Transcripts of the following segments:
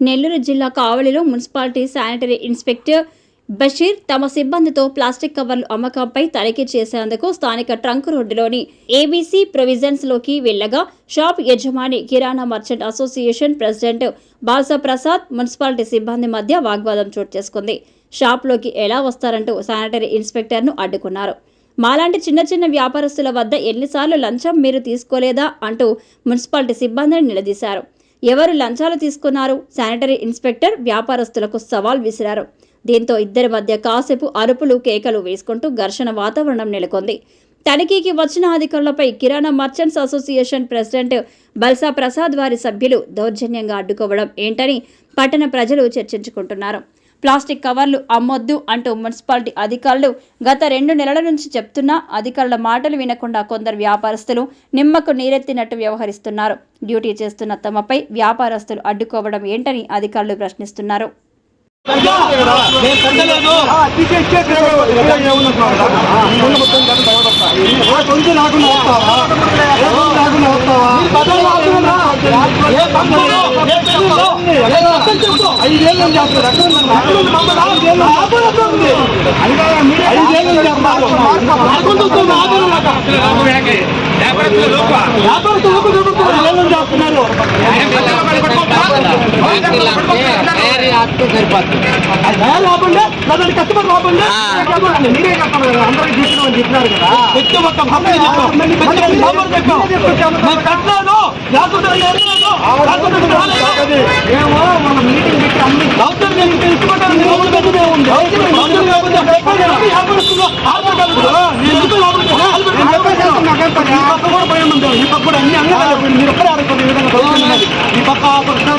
నెల్లూరు జిల్లా కావలిలో municipality sanitary inspector Basheer తమ సిబ్బందితో ప్లాస్టిక్ కవర్లు అమ్మకంపై తనిఖీ చేసేందుకు స్థానిక ట్రంక్ రోడ్డులోని ఏబీసీ ప్రొవిజన్స్లోకి వెళ్ళగా షాప్ యజమాని kirana merchant association president Balsa Prasad municipality సిబ్బంది మధ్య వాగ్వాదం చోటు చేసుకుంది. షాప్లోకి ఎలా వస్తారంటూ శానిటరీ ఇన్స్పెక్టర్ను అడ్డుకున్నారు. మాలాంటి చిన్న చిన్న వ్యాపారస్తుల వద్ద ఎన్నిసార్లు లంచం మీరు తీసుకోలేదా? అంటూ మున్సిపాలిటీ సిబ్బందిని నిలదీశారు. ఎవరు లంచాలు తీసుకున్నారు? శానిటరీ ఇన్స్పెక్టర్ వ్యాపారస్తులకు సవాల్ విసిరారు. దీంతో ఇద్దరి మధ్య కాసేపు అరుపులు కేకలు వేసుకుంటూ ఘర్షణ వాతావరణం నెలకొంది. తనిఖీకి వచ్చిన అధికారులపై kirana merchants association president Balsa Prasad వారి సభ్యులు దౌర్జన్యంగా అడ్డుకోవడం ఏంటని పట్టణ ప్రజలు చర్చించుకుంటున్నారు. ప్లాస్టిక్ కవర్లు అమ్మొద్దు అంటూ మున్సిపాలిటీ అధికారులు గత రెండు నెలల నుంచి చెప్తున్నా అధికారుల మాటలు వినకుండా కొందరు వ్యాపారస్తులు నిమ్మకు నీరెత్తినట్టు వ్యవహరిస్తున్నారు డ్యూటీ చేస్తున్న తమపై వ్యాపారస్తులు అడ్డుకోవడం ఏంటని అధికారులు ప్రశ్నిస్తున్నారు నేను ఐదేళ్ళు చేస్తున్నారు అది కస్టమర్ కాకుండా మీరే కస్టమర్ కదా అందరికి తీసుకున్నామని చెప్పినారు కదా పెట్టి మొత్తం కంపెనీ చెప్పాం నేను కట్టాను మేము మన మీటింగ్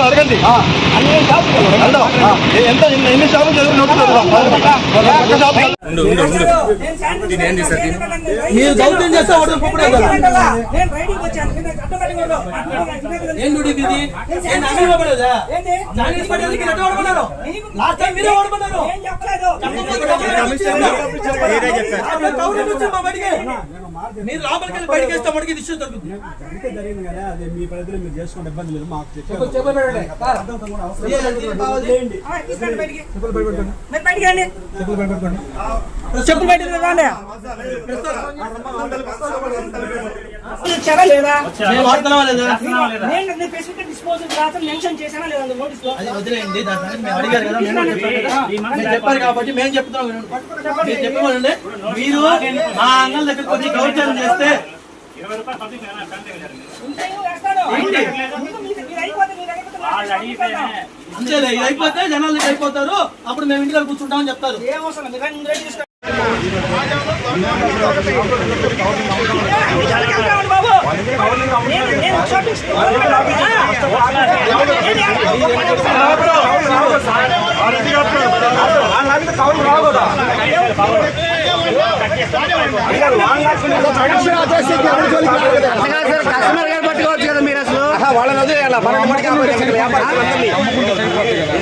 అడగండి ఎంత ఎన్ని షాపులు చదువు మీరు దౌత్యం చేస్తే వాడు పొప్పుడే కదా. ఏం డ్యూటీ ఇది ఏం నాన్న పడలేదా ఏంటి? నాన్న పడేది ఎట్లా ఓడమన్నారు లాస్ట్ టైం మీరే ఓడమన్నారు ఏం చెప్పలేదు. నుంచి మా బడికి మీరు లోపలికి వెళ్ళి బయటికి వేస్తే వాడికి ఇది ఇష్యూ దొరుకుతుంది అందుకే జరిగింది కదా అది మీ పరిధిలో మీరు చేసుకునే ఇబ్బంది లేదు మాకు చెప్పు, చెప్పు. చెప్పులు. చెప్పులు భయపెట్టుకోండి లేదా? నేను రాత్రి మెన్షన్ చేశానా లేదా లో? వదిలేయండి చెప్పారు కాబట్టి మేము చెప్తున్నాం. మీరు మా అంగల్ దగ్గర కొంచెం గౌరవం చేస్తే అయిపోతే. అంతేలే ఇది జనాలు అయిపోతారు. అప్పుడు మేము ఇంటికి కూర్చుంటామని చెప్తారు. ఏం కస్టమర్ గారు పట్టుకోవచ్చు కదా మీరు అసలు వాళ్ళని వదిలేయాల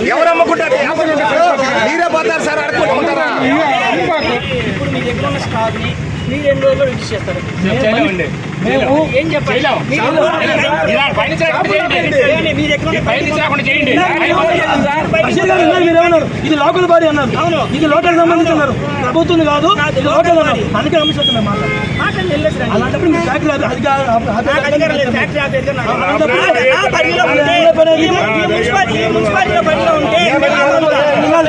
ఎవరు అమ్ముకుంటారు? మీరే పోతారు సార్ అడుక్కుంటారా ఇప్పుడు మీ దగ్గర ఉన్న స్టాక్ని మీరు ఎన్ని రోజుల్లో రిలీజ్ చేస్తారు? మేము ఏం చెప్పాలి? మీ ఇది లోకల్ బాడీ అన్నారు. ఇది లోకల్ సంబంధించి అన్నారు. ప్రభుత్వం కాదు లోకల్ అన్నారు. అందుకే అమ్ముతున్నాం మాట. అలాంటప్పుడు మీరు ఫ్యాక్టరీ అధికారం లేదు. ఫ్యాక్టరీ ఆపరేటర్ నాకు. అలాంటప్పుడు నా- నా పరిధిలో ఉంటే, ఈ మున్సిపాలిటీ ఈ మున్సిపాలిటీలో పరిధిలో ఉంటే మీరు ఆపొద్దా?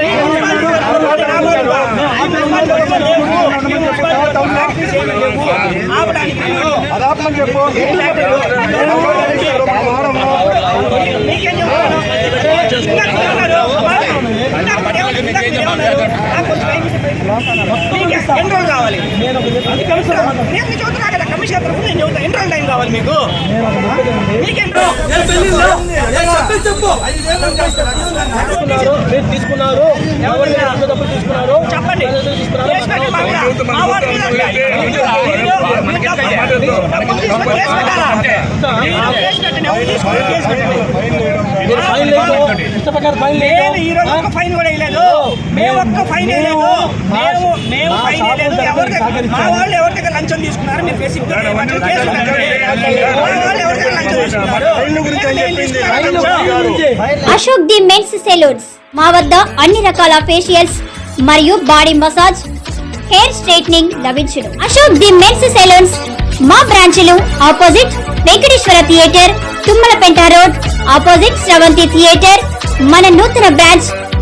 ఈ మున్సిపాలిటీ పరిధిలో ఆపొద్దా? ఈ మున్సిపాలిటీ పరిధిలో లేవు. ఈ మున్సిపాలిటీలో ఫ్యాక్టరీస్ ఆపడానికి అదాపమని చెప్పు కావాలి కమిషన్ తరఫున నేను చెబుతా టైం కావాలి. మీకు తీసుకున్నారు తీసుకున్నారు చెప్పండి ఫైన్ లేదు లేదు ఫైన్ కూడా వేయలేదు మేము ఒక్క ఫైన్ వేయలేదు మేము మేము ఫైన్ వేయలేదు ఎవరి దగ్గర మా వాళ్ళు ఎవరి దగ్గర లంచం తీసుకున్నారు మీరు. Ashok the men's salons. మా వద్ద అన్ని రకాల ఫేషియల్స్ మరియు బాడీ మసాజ్ హెయిర్ స్ట్రైట్నింగ్ లభించును. అశోక్ ది మెన్స్ సెలూన్స్ మా బ్రాంచ్లు opposite Venkateswara theatre Tummalapenta road opposite Sravanthi theatre మన నూతన బ్రాంచ్